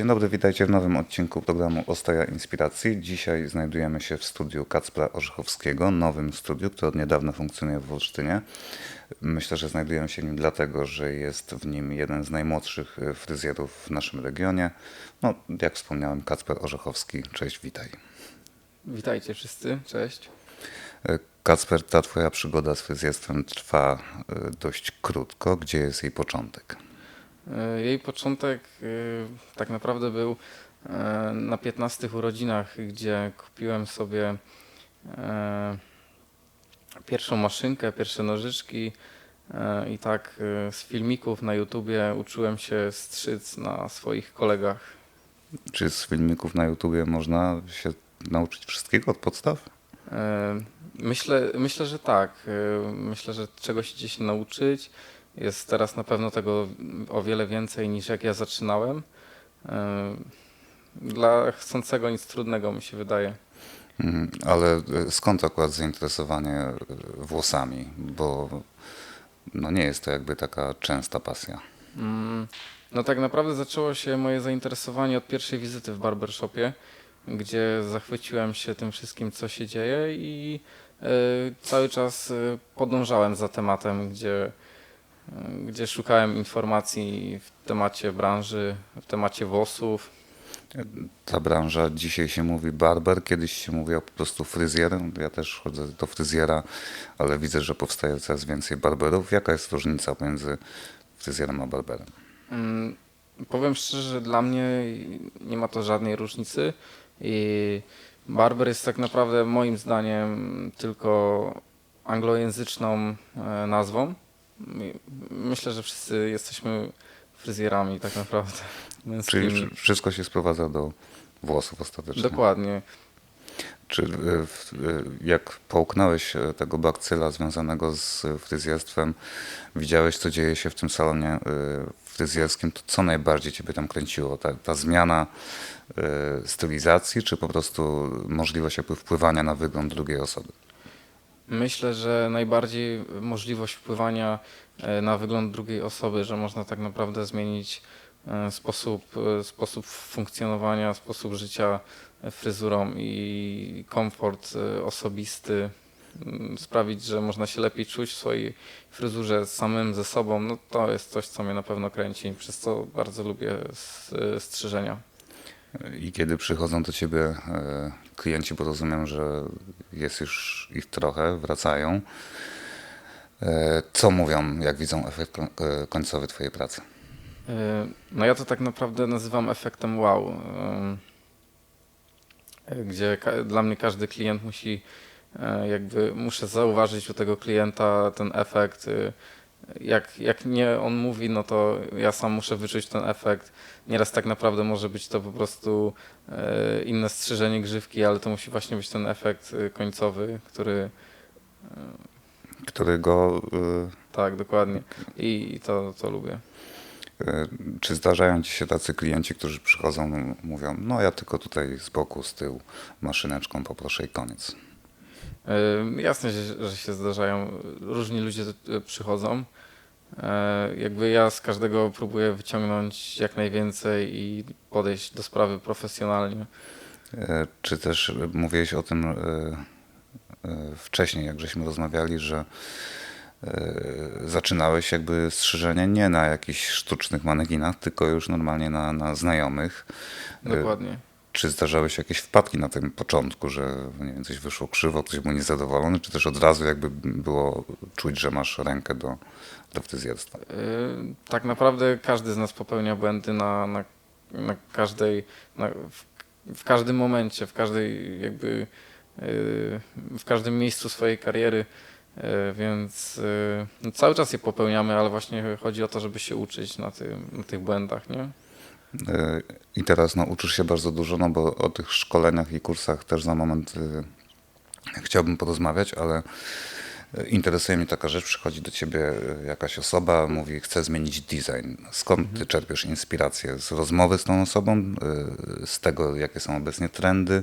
Dzień dobry, witajcie w nowym odcinku programu Ostaja Inspiracji. Dzisiaj znajdujemy się w studiu Kacpra Orzechowskiego, nowym studiu, które od niedawna funkcjonuje w Olsztynie. Myślę, że znajdujemy się w nim dlatego, że jest w nim jeden z najmłodszych e, fryzjerów w naszym regionie. No, jak wspomniałem, Kacper Orzechowski. Cześć, witaj. Witajcie wszyscy, cześć. E, Kacper, ta twoja przygoda z fryzjerstwem trwa e, dość krótko. Gdzie jest jej początek? E, Jej początek e, tak naprawdę był e, na 15 urodzinach, gdzie kupiłem sobie pierwszą maszynkę, pierwsze nożyczki i tak z filmików na YouTubie uczyłem się strzyc na swoich kolegach. Czy z filmików na YouTubie można się nauczyć wszystkiego od podstaw? Myślę, myślę, że tak. Myślę, że czegoś idzie się nauczyć. Jest teraz na pewno tego o wiele więcej niż jak ja zaczynałem. E, Dla chcącego nic trudnego mi się wydaje. Mhm, Ale e, skąd akurat zainteresowanie e, włosami? Bo no nie jest to jakby taka częsta pasja. Mm, No tak naprawdę zaczęło się moje zainteresowanie od pierwszej wizyty w barbershopie, gdzie zachwyciłem się tym wszystkim, co się dzieje i e, cały czas podążałem za tematem, gdzie, gdzie szukałem informacji w temacie branży, w temacie włosów. Ta branża dzisiaj się mówi barber, kiedyś się mówiło po prostu fryzjer. Ja też chodzę do fryzjera, ale widzę, że powstaje coraz więcej barberów. Jaka jest różnica pomiędzy fryzjerem a barberem? Mm, Powiem szczerze, że dla mnie nie ma to żadnej różnicy i barber jest tak naprawdę moim zdaniem tylko anglojęzyczną e, nazwą. My- Myślę, że wszyscy jesteśmy fryzjerami tak naprawdę męskimi. Czyli wszy- wszystko się sprowadza do włosów ostatecznie. Dokładnie. Czy e, e, jak połknąłeś e, tego bakcyla związanego z fryzjerstwem, widziałeś, co dzieje się w tym salonie fryzjerskim, to co najbardziej ciebie tam kręciło? Ta, ta zmiana stylizacji, czy po prostu możliwość jakby wpływania na wygląd drugiej osoby? Myślę, że najbardziej możliwość wpływania e, na wygląd drugiej osoby, że można tak naprawdę zmienić e, sposób, e, sposób funkcjonowania, sposób życia fryzurą i komfort osobisty, m, sprawić, że można się lepiej czuć w swojej fryzurze samym ze sobą, no to jest coś, co mnie na pewno kręci, przez co bardzo lubię strzyżenia. I kiedy przychodzą do ciebie klienci, bo rozumiem, że jest już ich trochę, wracają, e, co mówią, jak widzą efekt e, końcowy twojej pracy? E, No ja to tak naprawdę nazywam efektem wow, gdzie dla mnie każdy klient musi jakby muszę zauważyć u tego klienta ten efekt. E, Jak, jak nie on mówi, no to ja sam muszę wyczuć ten efekt. Nieraz tak naprawdę może być to po prostu e, inne strzyżenie grzywki, ale to musi właśnie być ten efekt e, końcowy, który Którego tak dokładnie i, i to, to lubię. e, e, czy zdarzają ci się tacy klienci, którzy przychodzą, mówią, no ja tylko tutaj z boku, z tyłu maszyneczką poproszę i koniec. E, Jasne, że, się zdarzają. Różni ludzie tu przychodzą. E, Jakby ja z każdego próbuję wyciągnąć jak najwięcej i podejść do sprawy profesjonalnie. E, Czy też e, mówiłeś o tym e, e, wcześniej, jak żeśmy rozmawiali, że e, zaczynałeś jakby strzyżenie nie na jakichś sztucznych manekinach, tylko już normalnie na, na znajomych. E, Dokładnie. Czy zdarzały się jakieś wpadki na tym początku, że nie wiem, coś wyszło krzywo, ktoś był niezadowolony, czy też od razu jakby było czuć, że masz rękę do, do fryzjerstwa? E, Tak naprawdę każdy z nas popełnia błędy na, na, na każdej, na, w, w każdym momencie, w każdej jakby e, w każdym miejscu swojej kariery, e, więc no cały czas je popełniamy, ale właśnie chodzi o to, żeby się uczyć na, tym, na tych błędach, nie? E, I teraz no, uczysz się bardzo dużo, no bo o tych szkoleniach i kursach też za moment e, chciałbym porozmawiać, ale e, interesuje mnie taka rzecz, przychodzi do ciebie e, jakaś osoba, mówi, chce zmienić design. Skąd ty czerpiesz inspirację? Z rozmowy z tą osobą, z tego, jakie są obecnie trendy?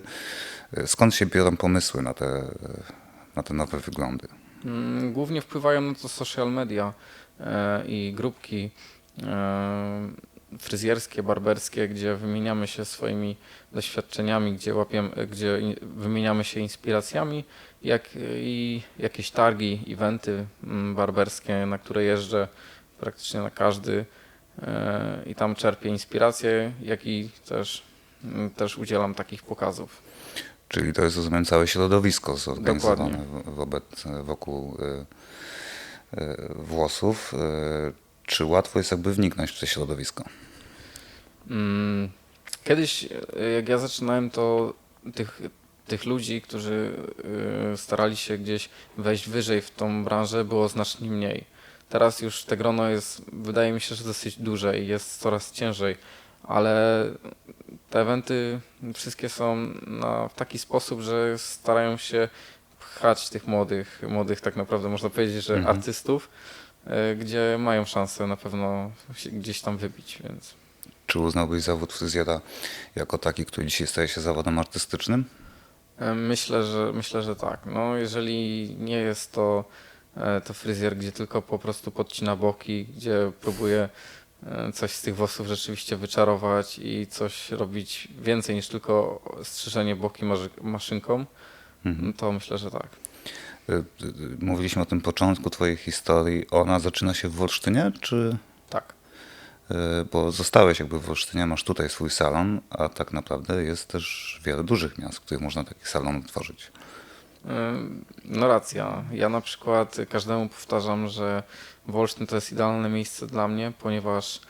Skąd się biorą pomysły na te, na te nowe wyglądy? Mm, Głównie wpływają na to social media i grupki. E, fryzjerskie, barberskie, gdzie wymieniamy się swoimi doświadczeniami, gdzie, łapiemy, gdzie wymieniamy się inspiracjami, jak i jakieś targi, eventy mm, barberskie, na które jeżdżę praktycznie na każdy e, i tam czerpię inspirację, jak i też, mm, też udzielam takich pokazów. Czyli to jest, rozumiem, całe środowisko zorganizowane wobec, wokół y, y, włosów. Czy łatwo jest jakby wniknąć w to środowisko? Mm, Kiedyś, e, jak ja zaczynałem, to tych, tych ludzi, którzy e, starali się gdzieś wejść wyżej w tą branżę, było znacznie mniej. Teraz już te grono jest, wydaje mi się, że dosyć duże i jest coraz ciężej, ale te eventy wszystkie są na, w taki sposób, że starają się pchać tych młodych, młodych tak naprawdę można powiedzieć, że Mhm. artystów, e, gdzie mają szansę na pewno się gdzieś tam wybić, więc. Czy uznałbyś zawód fryzjera jako taki, który dzisiaj staje się zawodem artystycznym? E, Myślę, że myślę, że tak. No, jeżeli nie jest to, e, to fryzjer, gdzie tylko po prostu podcina boki, gdzie próbuje e, coś z tych włosów rzeczywiście wyczarować i coś robić więcej niż tylko strzyżenie boki maszynką, Mhm. to myślę, że tak. Mówiliśmy o tym początku twojej historii. Ona zaczyna się w Wolsztynie, czy... Y, Bo zostałeś jakby w Wolsztynie, masz tutaj swój salon, a tak naprawdę jest też wiele dużych miast, w których można taki salon otworzyć. E, No racja. Ja na przykład każdemu powtarzam, że Wolsztyn to jest idealne miejsce dla mnie, ponieważ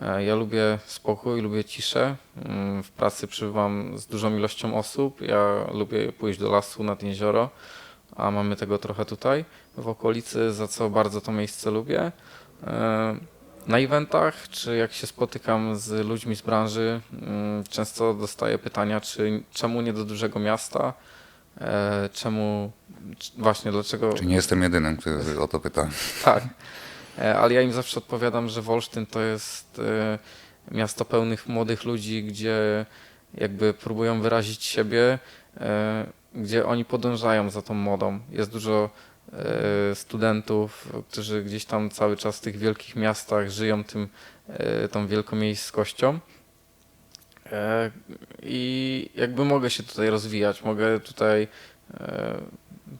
e, ja lubię spokój, lubię ciszę. Mm, W pracy przybywam z dużą ilością osób. Ja lubię pójść do lasu nad jezioro, a mamy tego trochę tutaj w okolicy, za co bardzo to miejsce lubię. Na eventach, czy jak się spotykam z ludźmi z branży, mm, często dostaję pytania, czy czemu nie do dużego miasta, E, czemu, właśnie dlaczego, Czyli nie jestem jedynym, który o to pyta. tak, E, ale ja im zawsze odpowiadam, że Wolsztyn to jest e, miasto pełnych młodych ludzi, gdzie jakby próbują wyrazić siebie, gdzie oni podążają za tą modą. Jest dużo studentów, którzy gdzieś tam cały czas w tych wielkich miastach żyją tym, e, tą wielkomiejskością. E, I jakby mogę się tutaj rozwijać, mogę tutaj e,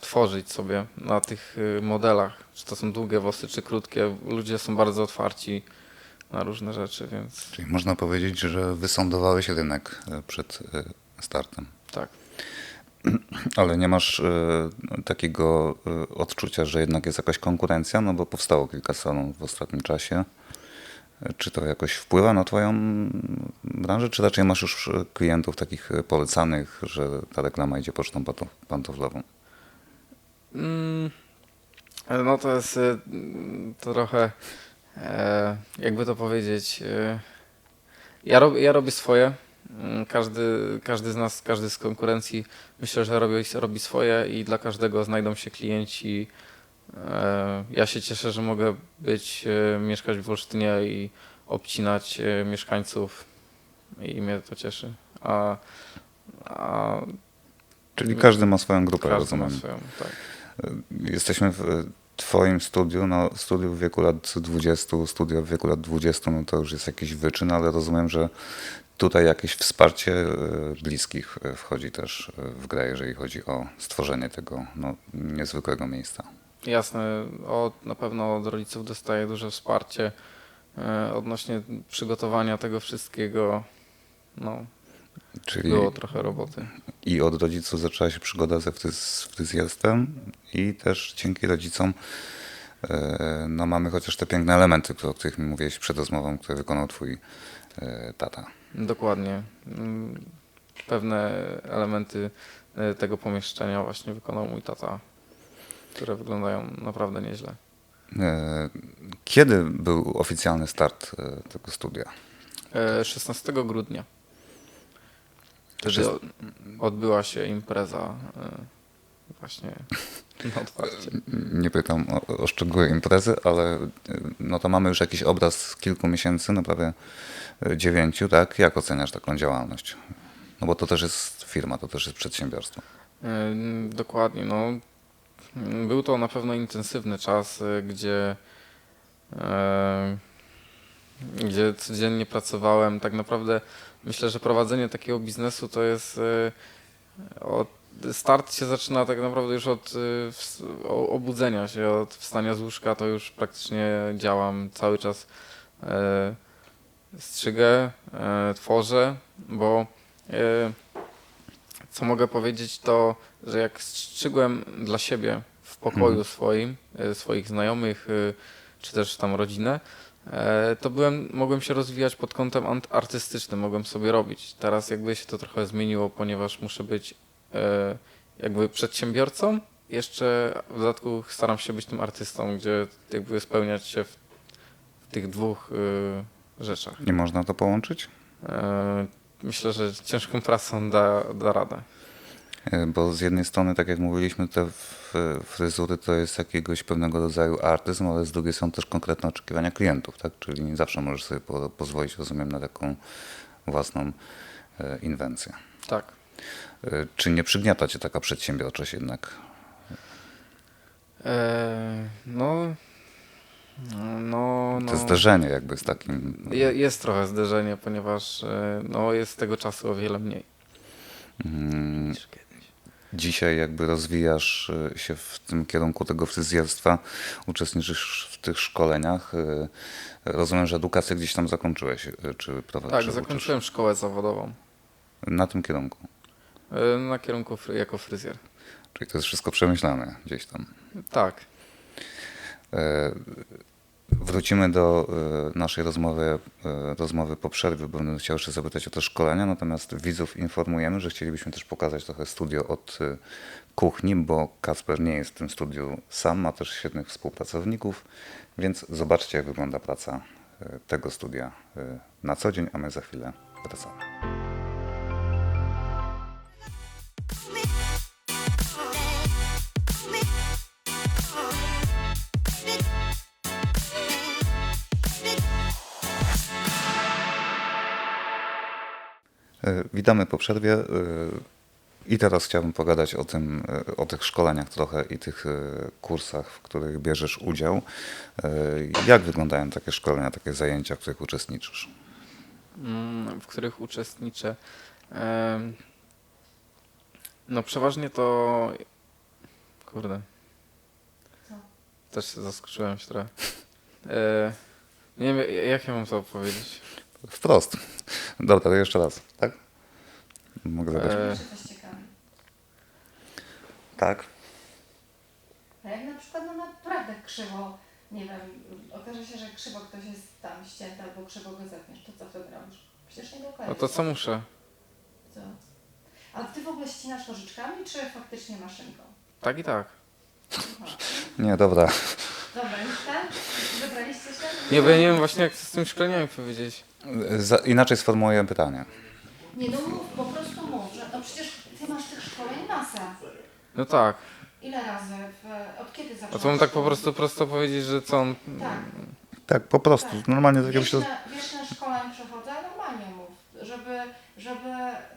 tworzyć sobie na tych e, modelach, czy to są długie włosy, czy krótkie. Ludzie są bardzo otwarci na różne rzeczy, więc Czyli można powiedzieć, że wysądowałeś rynek e, przed e, startem. tak. Ale nie masz e, takiego e, odczucia, że jednak jest jakaś konkurencja, no bo powstało kilka salonów w ostatnim czasie. Czy to jakoś wpływa na twoją branżę, czy raczej masz już e, klientów takich polecanych, że ta reklama idzie pocztą pantof- pantoflową? Mm, No to jest trochę, jakby to powiedzieć, ja, rob, ja robię swoje. Mm, Każdy, każdy z nas, każdy z konkurencji myślę, że robi, robi swoje i dla każdego znajdą się klienci. E, Ja się cieszę, że mogę być, e, mieszkać w Wolsztynie i obcinać e, mieszkańców i mnie to cieszy. A, a Czyli każdy ma swoją grupę, każdy ma rozumiem. swoją, tak. Jesteśmy w twoim studiu, no studiu w wieku lat 20, studia w wieku lat 20, no to już jest jakiś wyczyn, ale rozumiem, że tutaj jakieś wsparcie e, bliskich e, wchodzi też e, w grę, jeżeli chodzi o stworzenie tego no, niezwykłego miejsca. Jasne, od, na pewno od rodziców dostaję duże wsparcie odnośnie przygotowania tego wszystkiego. No, Czyli było trochę roboty. i od rodziców zaczęła się przygoda ze fryzjerstwem i też dzięki rodzicom no, mamy chociaż te piękne elementy, o których mi mówiłeś przed rozmową, które wykonał twój tata. Dokładnie. Pewne elementy e, tego pomieszczenia właśnie wykonał mój tata, które wyglądają naprawdę nieźle. E, Kiedy był oficjalny start e, tego studia? E, 16 grudnia. Wtedy odbyła się impreza właśnie na otwarcie. Nie pytam o, o szczegóły imprezy, ale e, no to mamy już jakiś obraz z kilku miesięcy, no prawie e, dziewięciu, tak? Jak oceniasz taką działalność? No bo to też jest firma, to też jest przedsiębiorstwo. Ym, Dokładnie. No, był to na pewno intensywny czas, gdzie e, gdzie codziennie pracowałem. Tak naprawdę myślę, że prowadzenie takiego biznesu to jest e, od, start się zaczyna tak naprawdę już od o- obudzenia się, od wstania z łóżka, to już praktycznie działam cały czas. e, Strzygę, e, tworzę, bo e, co mogę powiedzieć to, że jak strzygłem dla siebie w pokoju Mhm. swoim, swoich znajomych, e, czy też tam rodzinę, to byłem, mogłem się rozwijać pod kątem artystycznym, mogłem sobie robić. Teraz jakby się to trochę zmieniło, ponieważ muszę być jakby przedsiębiorcą, jeszcze w dodatku staram się być tym artystą, gdzie jakby spełniać się w, tych dwóch e, rzeczach. Nie można to połączyć? E, Myślę, że ciężką pracą da, da radę. E, Bo z jednej strony, tak jak mówiliśmy, te fryzury to jest jakiegoś pewnego rodzaju artyzm, ale z drugiej są też konkretne oczekiwania klientów, tak? Czyli nie zawsze możesz sobie po, pozwolić, rozumiem, na taką własną e, inwencję. Tak. E, Czy nie przygniata cię taka przedsiębiorczość jednak? E, no, no, no. To zderzenie jakby z takim... Je, jest trochę zderzenie, ponieważ e, no, jest tego czasu o wiele mniej Mm. Dzisiaj jakby rozwijasz e, się w tym kierunku tego fryzjerstwa, uczestniczysz w tych szkoleniach. Rozumiem, że edukację gdzieś tam zakończyłeś, czy prowadzisz? Tak, czy uczysz? zakończyłem szkołę zawodową Na tym kierunku. E, na kierunku fry, jako fryzjer. Czyli to jest wszystko przemyślane gdzieś tam. Tak. E, Wrócimy do e, naszej rozmowy, rozmowy po przerwie, bo będę chciał jeszcze zapytać o te szkolenia, natomiast widzów informujemy, że chcielibyśmy też pokazać trochę studio od kuchni, bo Kasper nie jest w tym studiu sam, ma też świetnych współpracowników, więc zobaczcie jak wygląda praca tego studia na co dzień, a my za chwilę wracamy. Witamy po przerwie. e, I teraz chciałbym pogadać o tym, e, o tych szkoleniach trochę i tych e, kursach, w których bierzesz udział. Jak wyglądają takie szkolenia, takie zajęcia, w których uczestniczysz? Mm, w których uczestniczę. No przeważnie to... Kurde. Co? Też się zaskoczyłem się trochę. E, Nie wiem, jak ja mam to powiedzieć. Wprost. Dobra, to jeszcze raz, tak? Mogę zadać. E. Tak. A jak na przykład no naprawdę krzywo, nie wiem, okaże się, że krzywo ktoś jest tam ścięty albo krzywo go zetniesz, to co wtedy robisz? Przecież nie do końca. No to co muszę? Co? A ty w ogóle ścinasz nożyczkami, czy faktycznie maszynką? Tak i tak. Aha. Nie, dobra. Dobra, już tak? Wybraliście się? Nie, bo ja nie wiem właśnie jak z tymi szkoleniami powiedzieć. Za, inaczej sformułuję pytanie. Nie no mów, po prostu mów, że no przecież ty masz tych szkoleń masę. No tak. Ile razy? W, od kiedy zacząłeś? A to mam tak po prostu prosto powiedzieć, że co on... Tak. Tak, po prostu. Tak. Normalnie tak jakbyś to... Wieczne, wieczne szkoleń przechodzę, normalnie mów, żeby, żeby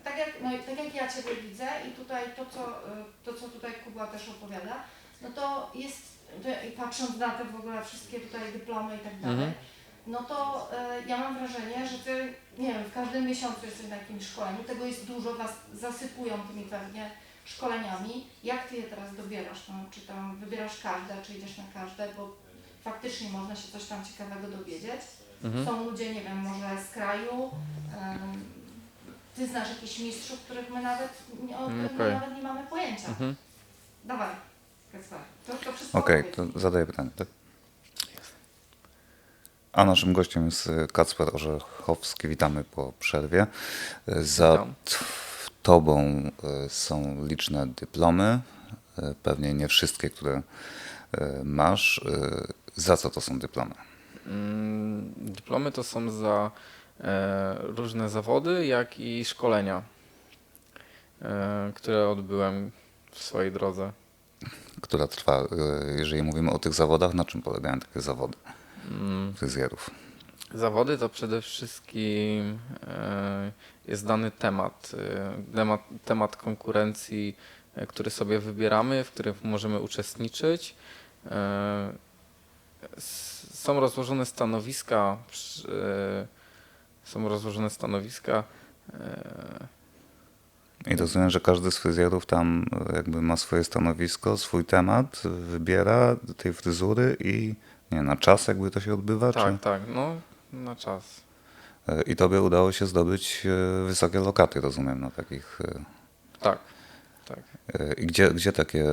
tak, jak, no, i tak jak ja Ciebie widzę i tutaj to co, y, to, co tutaj Kuba też opowiada, no to jest, to, i patrząc na te w ogóle wszystkie tutaj dyplomy i tak dalej, Mhm. No to y, ja mam wrażenie, że Ty, nie wiem, w każdym miesiącu jesteś na jakimś szkoleniu, tego jest dużo, Was zasypują tymi pewnie szkoleniami. Jak Ty je teraz dobierasz? No, czy tam wybierasz każde, czy idziesz na każde, bo faktycznie można się coś tam ciekawego dowiedzieć. Mhm. Są ludzie, nie wiem, może z kraju. ty znasz jakichś mistrzów, których my nawet nie, o Mm, których my okej. nawet nie mamy pojęcia. Mhm. Dawaj, Kacper. To, to wszystko Okej, opowiedz. to zadaję pytanie, tak? A naszym gościem jest e, Kacper Orzechowski. Witamy po przerwie. E, Za Witam. tobą e, są liczne dyplomy, pewnie nie wszystkie, które masz. Za co to są dyplomy? Mm, Dyplomy to są za e, różne zawody, jak i szkolenia, e, które odbyłem w swojej drodze. Która trwa, jeżeli mówimy o tych zawodach, na czym polegają takie zawody fryzjerów? Zawody to przede wszystkim e, jest dany temat, e, temat, temat konkurencji, e, który sobie wybieramy, w którym możemy uczestniczyć. Są rozłożone stanowiska. Są rozłożone stanowiska. I rozumiem, że każdy z fryzjerów tam jakby ma swoje stanowisko, swój temat, wybiera tej fryzury i nie na czas jakby to się odbywa? Tak, Czy? tak, no na czas. E, I tobie udało się zdobyć e, wysokie lokaty, rozumiem, na takich... e, Tak, tak. I gdzie, gdzie takie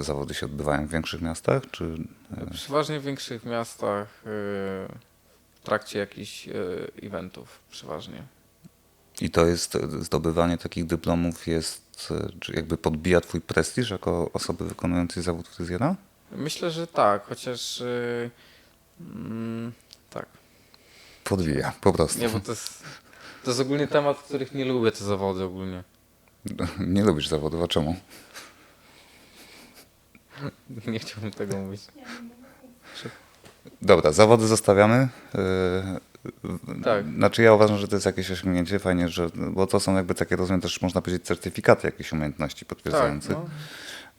zawody się odbywają? W większych miastach? Czy... Przeważnie w większych miastach w trakcie jakichś eventów, przeważnie. I to jest, zdobywanie takich dyplomów jest, czy jakby podbija twój prestiż jako osoby wykonującej zawód fryzjera? Myślę, że tak, chociaż e, mm, tak. Podbija, po prostu. Nie, bo to jest, to jest ogólnie temat, których nie lubię, te zawody ogólnie. Nie lubisz zawodów, a czemu? Nie chciałbym tego mówić. Dobra, zawody zostawiamy. Yy, Tak. Znaczy ja uważam, że to jest jakieś osiągnięcie, fajnie, że, bo to są jakby takie, rozumiem, też można powiedzieć certyfikaty jakichś umiejętności Tak, potwierdzające no.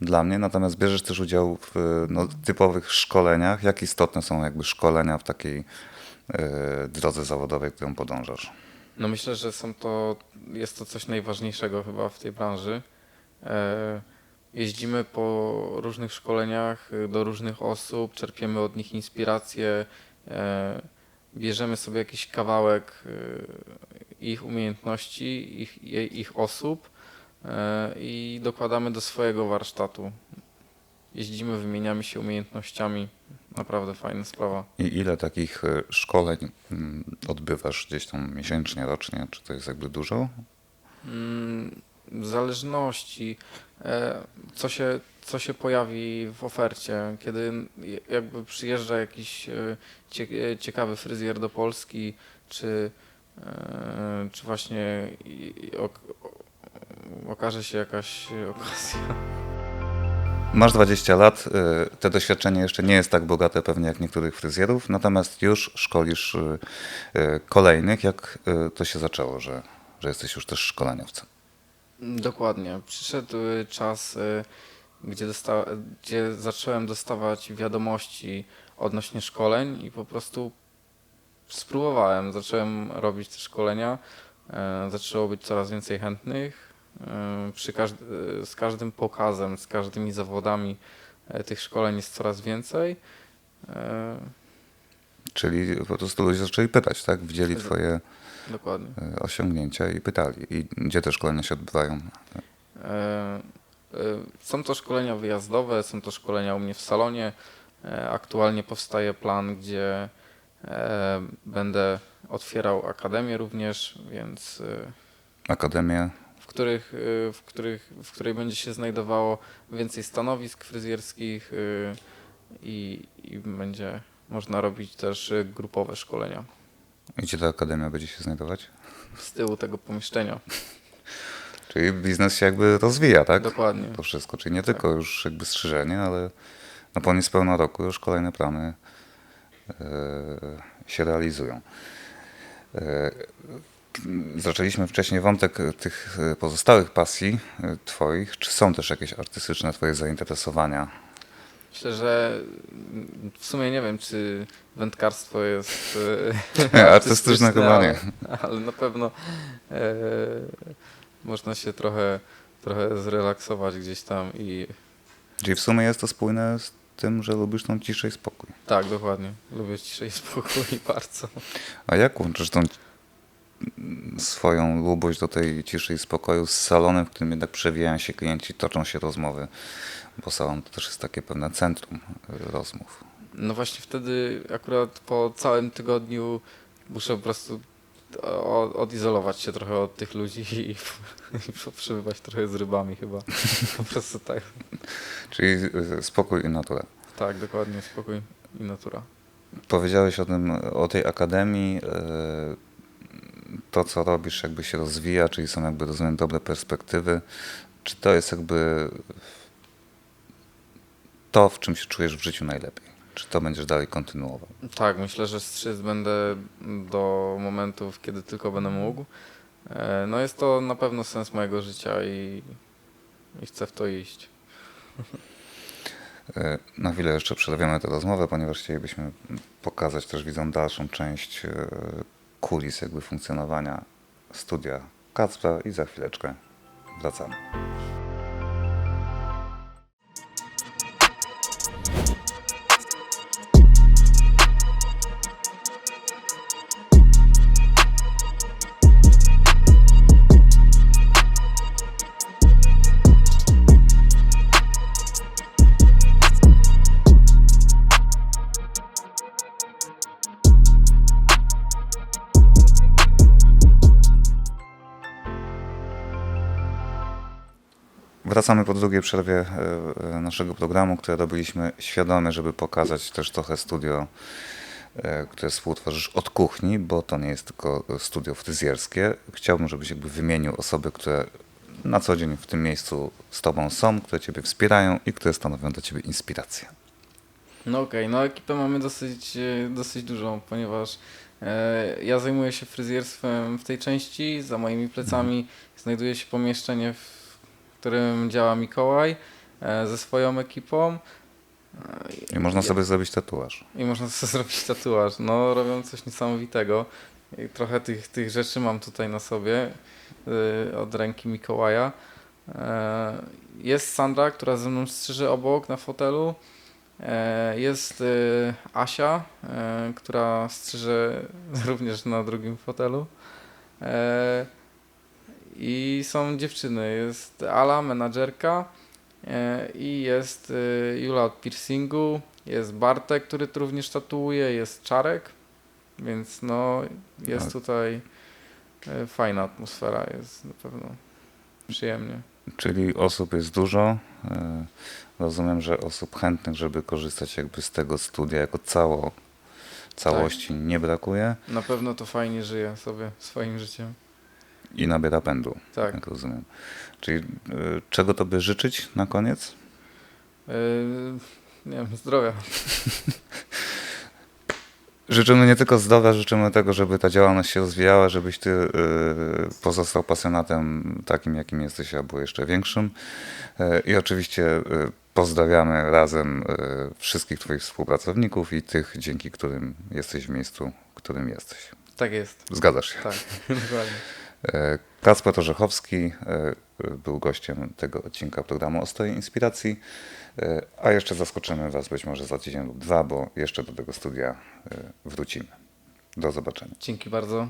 Dla mnie, natomiast bierzesz też udział w no, typowych szkoleniach. Jak istotne są jakby szkolenia w takiej yy, drodze zawodowej, którą podążasz? no myślę, że są to, jest to coś najważniejszego chyba w tej branży. E, jeździmy po różnych szkoleniach y, do różnych osób, czerpiemy od nich inspirację, e, bierzemy sobie jakiś kawałek y, ich umiejętności, ich, ich osób i dokładamy do swojego warsztatu. Jeździmy, wymieniamy się umiejętnościami. Naprawdę fajna sprawa. I ile takich yy, szkoleń mm, odbywasz gdzieś tam miesięcznie, rocznie? Czy to jest jakby dużo? Mm, W zależności, e, co się, co się pojawi w ofercie. Kiedy jakby przyjeżdża jakiś e, cie- e, ciekawy fryzjer do Polski, czy, e, czy właśnie okaże się jakaś okazja. Masz 20 lat, y, te doświadczenie jeszcze nie jest tak bogate pewnie jak niektórych fryzjerów, natomiast już szkolisz y, y, kolejnych. Jak y, to się zaczęło, że, że jesteś już też szkoleniowcem? Dokładnie. Przyszedł y, czas, y, gdzie, dosta- gdzie zacząłem dostawać wiadomości odnośnie szkoleń i po prostu spróbowałem. Zacząłem robić te szkolenia. Zaczęło być coraz więcej chętnych. E, Przy każd- e, z każdym pokazem, z każdymi zawodami e, tych szkoleń jest coraz więcej. Czyli po prostu ludzie zaczęli pytać, tak? Widzieli twoje Dokładnie. osiągnięcia i pytali. I gdzie te szkolenia się odbywają? Są to szkolenia wyjazdowe, są to szkolenia u mnie w salonie. Aktualnie powstaje plan, gdzie będę otwierał akademię również, więc Akademię? W, których, e, w, których, w której będzie się znajdowało więcej stanowisk fryzjerskich e, i, i będzie można robić też grupowe szkolenia Gdzie ta akademia będzie się znajdować? z tyłu tego pomieszczenia. Czyli biznes się jakby rozwija, tak? Dokładnie. To wszystko, czyli nie tylko już jakby strzyżenie, ale na po niespełna roku już kolejne plany e, się realizują. E, Zaczęliśmy wcześniej wątek tych pozostałych pasji e, twoich. Czy są też jakieś artystyczne twoje zainteresowania? Myślę, że mm, w sumie nie wiem, czy wędkarstwo jest e, Nie, artystyczne chyba ale, nie. ale na pewno e, można się trochę, trochę zrelaksować gdzieś tam i Czyli w sumie jest to spójne z tym, że lubisz tą ciszę i spokój. tak, dokładnie. Lubię ciszę i spokój bardzo. A jak łączysz tą swoją lubość do tej ciszy i spokoju z salonem, w którym jednak przewijają się klienci, toczą się rozmowy? Bo salon to też jest takie pewne centrum y, rozmów. No właśnie wtedy akurat po całym tygodniu muszę po prostu odizolować się trochę od tych ludzi i, i przebywać trochę z rybami chyba. Po prostu tak. Czyli y, spokój i natura. Tak, dokładnie, spokój i natura. Powiedziałeś o tym, o tej akademii. y, To, co robisz, jakby się rozwija, czyli są jakby, rozumiem, dobre perspektywy. Czy to jest jakby to, w czym się czujesz w życiu najlepiej? Czy to będziesz dalej kontynuował? Tak, myślę, że strzec będę do momentów, kiedy tylko będę mógł. E, No jest to na pewno sens mojego życia i, i chcę w to iść. E, Na chwilę jeszcze przerwiemy tę rozmowę, ponieważ chcielibyśmy pokazać też widzom dalszą część e, kulis jakby funkcjonowania studia Kacpra i za chwileczkę wracamy. Wracamy po drugiej przerwie e, e, naszego programu, które robiliśmy świadomie, żeby pokazać też trochę studio, e, które współtworzysz od kuchni, bo to nie jest tylko studio fryzjerskie. Chciałbym, żebyś jakby wymienił osoby, które na co dzień w tym miejscu z Tobą są, które Ciebie wspierają i które stanowią dla Ciebie inspirację. No okej, no ekipę mamy dosyć, dosyć dużą, ponieważ ja zajmuję się fryzjerstwem w tej części, za moimi plecami znajduje się pomieszczenie, w którym działa Mikołaj e, ze swoją ekipą. E, I można sobie zrobić tatuaż. I można sobie zrobić tatuaż. No, robią coś niesamowitego. I trochę tych, tych rzeczy mam tutaj na sobie y, od ręki Mikołaja. E, jest Sandra, która ze mną strzyże obok na fotelu. E, jest Asia, e, która strzyże również na drugim fotelu. E, I są dziewczyny. Jest Ala, menadżerka. E, I jest y, Jula od piercingu, jest Bartek, który tu również tatuuje, jest Czarek, więc no jest Tak. tutaj e, fajna atmosfera, jest na pewno przyjemnie. Czyli osób jest dużo. E, Rozumiem, że osób chętnych, żeby korzystać jakby z tego studia jako cało, całości nie brakuje Na pewno to fajnie żyje sobie swoim życiem. I nabiera pędu, Tak. jak rozumiem. Czyli e, czego Tobie życzyć na koniec? E, nie wiem, zdrowia. Życzymy nie tylko zdrowia, życzymy tego, żeby ta działalność się rozwijała, żebyś ty y, pozostał pasjonatem takim, jakim jesteś, albo jeszcze większym. Y, I oczywiście y, pozdrawiamy razem y, wszystkich Twoich współpracowników i tych, dzięki którym jesteś w miejscu, w którym jesteś. Tak jest, Zgadzasz się. tak, dokładnie. E, Kacper Orzechowski e, był gościem tego odcinka programu o Stoje Inspiracji, E, a jeszcze zaskoczymy Was być może za tydzień lub dwa, bo jeszcze do tego studia wrócimy. Do zobaczenia. Dzięki bardzo.